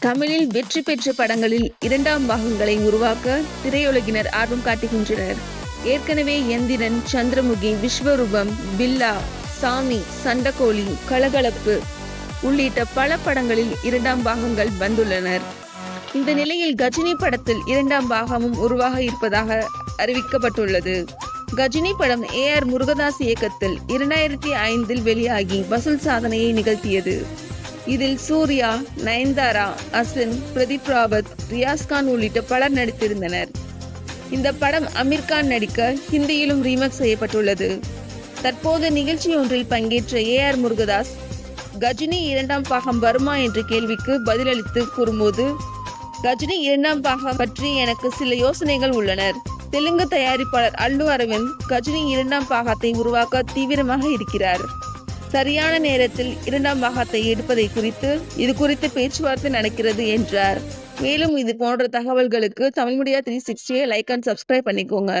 தமிழில் வெற்றி பெற்ற படங்களில் இரண்டாம் பாகங்களை உருவாக்க திரையுலகினர் ஆர்வம் காட்டுகின்றனர். ஏற்கனவே எந்திரன் சந்திரமுகி விஸ்வரூபம் பில்லா சாமி சண்டகோழி கலகலப்பு உள்ளிட்ட பல படங்களில் இரண்டாம் பாகங்கள் வந்துள்ளனர். இந்த நிலையில் கஜினி படத்தில் இரண்டாம் பாகமும் உருவாக இருப்பதாக அறிவிக்கப்பட்டுள்ளது. கஜினி படம் ஏ ஆர் முருகதாஸ் இயக்கத்தில் இரண்டாயிரத்தி ஐந்தில் வெளியாகி வசூல் சாதனையை நிகழ்த்தியது. இதில் சூர்யா நயன்தாரா அசின் பிரதீப் ராவத் ரியாஸ்கான் உள்ளிட்ட பலர் நடித்திருந்தனர். இந்த படம் அமீர்கான் நடிக்க ஹிந்தியிலும் ரீமேக் செய்யப்பட்டுள்ளது. தற்போது நிகழ்ச்சி ஒன்றில் பங்கேற்ற ஏ ஆர் முருகதாஸ் கஜினி இரண்டாம் பாகம் வருமா என்ற கேள்விக்கு பதிலளித்து கூறும்போது கஜினி இரண்டாம் பாகம் பற்றி எனக்கு சில யோசனைகள் உள்ளனர். தெலுங்கு தயாரிப்பாளர் அல்லு அரவிந்த் கஜினி இரண்டாம் பாகத்தை உருவாக்க தீவிரமாக இருக்கிறார். சரியான நேரத்தில் இரண்டாம் பாகத்தை எடுப்பதை குறித்து இது குறித்து பேச்சுவார்த்தை நடக்கிறது என்றார். மேலும் இது போன்ற தகவல்களுக்கு தமிழ் மீடியா த்ரீ சிக்ஸ்டியை லைக் அண்ட் சப்ஸ்கிரைப் பண்ணிக்கோங்க.